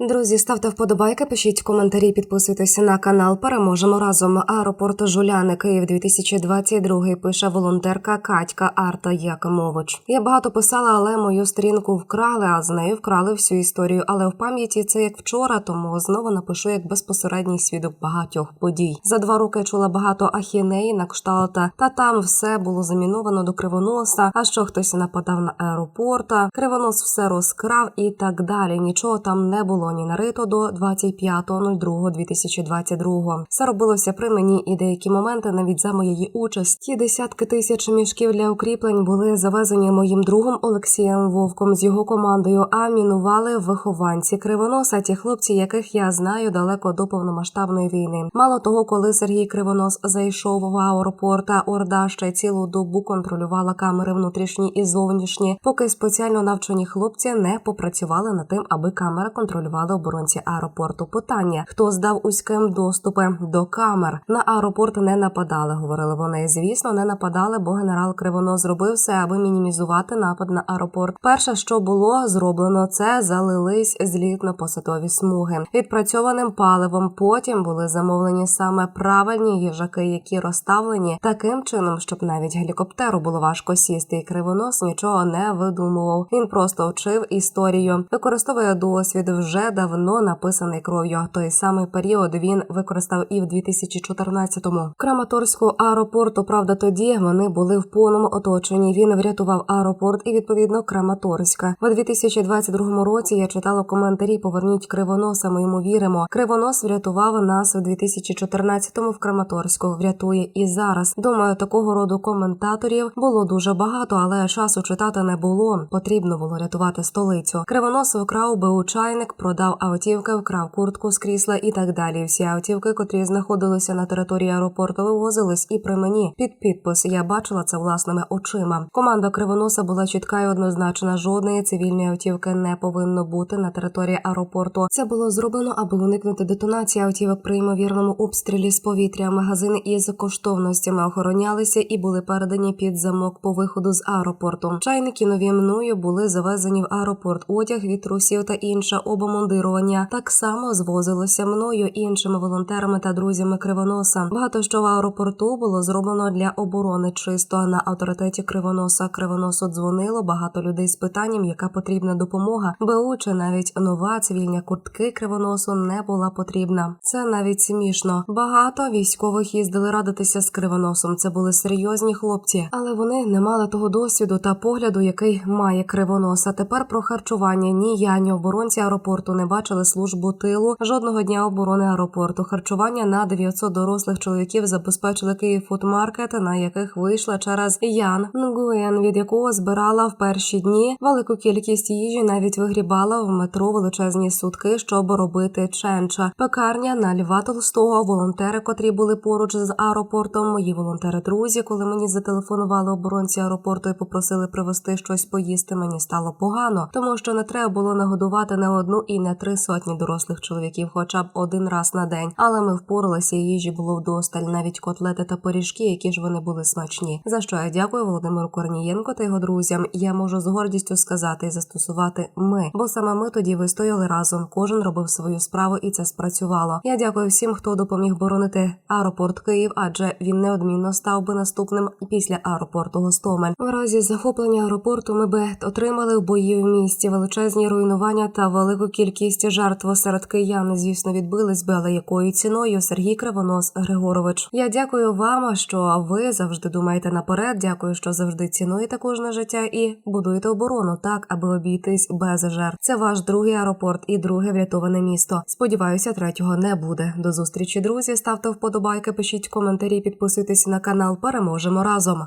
Друзі, ставте вподобайки, пишіть коментарі, підписуйтесь на канал. Переможемо разом. Аеропорт Жуляни Київ 2022 пише волонтерка Катька Арта Якимович. Я багато писала, але мою сторінку вкрали, а з нею вкрали всю історію. Але в пам'яті це як вчора, тому знову напишу як безпосередній свідок багатьох подій. За два роки чула багато ахінеї на кшталта, та там все було заміновано до кривоноса. А що хтось нападав на аеропорта, кривонос все розкрав і так далі. Нічого там не було ні нарито до 25.02.2022. Все робилося при мені, і деякі моменти навіть за моєї участі. Десятки тисяч мішків для укріплень були завезені моїм другом Олексієм Вовком з його командою. А мінували вихованці кривоноса, ті хлопці, яких я знаю далеко до повномасштабної війни. Мало того, коли Сергій Кривонос зайшов в аеропорт, Орда ще цілу добу контролювала камери внутрішні і зовнішні, поки спеціально навчені хлопці не попрацювали над тим, аби камера контролювала оборонці аеропорту. Питання: хто здав узьким доступи до камер на аеропорт не нападали, говорили вони. Звісно, не нападали, бо генерал Кривонос зробив все, аби мінімізувати напад на аеропорт. Перше, що було зроблено, це залились злітно-посадові смуги відпрацьованим паливом. Потім були замовлені саме правильні їжаки, які розставлені таким чином, щоб навіть гелікоптеру було важко сісти. І кривонос нічого не видумував. Він просто вчив історію, використовує досвід вже давно написаний кров'ю. Той самий період він використав і в 2014-му. Краматорського аеропорту. Правда, тоді вони були в повному оточенні. Він врятував аеропорт і відповідно Краматорська. У 2022 році я читала коментарі. Поверніть кривоноса. Ми йому віримо. Кривонос врятував нас у 2014-му в Краматорську. Врятує і зараз. Думаю, такого роду коментаторів було дуже багато, але часу читати не було. Потрібно було рятувати столицю. Кривонос вкрав БУ чайник, продав автівки, вкрав куртку з крісла і так далі. Всі автівки, котрі знаходилися на території аеропорту, вивозились і при мені під підпис. Я бачила це власними очима. Команда кривоноса була чітка і однозначна. Жодної цивільної автівки не повинно бути на території аеропорту. Це було зроблено, аби уникнути детонації автівок при ймовірному обстрілі з повітря. Магазини із коштовностями охоронялися і були передані під замок по виходу з аеропорту. Чайники нові мною були завезені в аеропорт. Одяг від трусів та інше обомундирування так само звозилося мною іншими волонтерами та друзями Кривоноса. Багато що в аеропорту було зроблено для оборони. Чисто на авторитеті Кривоноса Кривоносу дзвонило багато людей з питанням, яка потрібна допомога. БУ чи навіть нова цивільня куртки Кривоносу не була потрібна. Це навіть смішно. Багато військових їздили радитися з Кривоносом. Це були серйозні хлопці, але вони не мали того досвіду та погляду, який має Кривоноса. Тепер про харчування ні я, ні оборонці аеропорту не бачили службу тилу жодного дня оборони аеропорту. Харчування на 900 дорослих чоловіків забезпечили Київ фудмаркет, на яких вийшла через Ян Нгуєн, від якого збирала в перші дні велику кількість їжі, навіть вигрібала в метро величезні сутки, щоб робити ченча. Пекарня на Льва Толстого, волонтери, котрі були поруч з аеропортом. Мої волонтери друзі, коли мені зателефонували оборонці аеропорту і попросили привезти щось поїсти, мені стало погано, тому що не треба було нагодувати не одну і не три сотні дорослих чоловіків, хоча б один раз на день. Але ми впоралися, і їжі було вдосталь, навіть котлети та пиріжки, які ж вони були смачні. За що я дякую Володимиру Корнієнко та його друзям. Я можу з гордістю сказати і застосувати ми, бо саме ми тоді вистояли разом. Кожен робив свою справу, і це спрацювало. Я дякую всім, хто допоміг боронити аеропорт Київ, адже він неодмінно став би наступним після аеропорту Гостомель. В разі захоплення аеропорту ми би отримали в бої в місті величезні руйнування та велику кількість жертв серед киян. Звісно, відбились би, але якою ціною Сергій Кривонос Григорович. Я дякую вам, що ви завжди думаєте наперед. Дякую, що завжди цінуєте кожне життя і будуєте оборону так, аби обійтись без жертв. Це ваш другий аеропорт і друге врятоване місто. Сподіваюся, третього не буде. До зустрічі, друзі. Ставте вподобайки, пишіть коментарі, підписуйтесь на канал. Переможемо разом.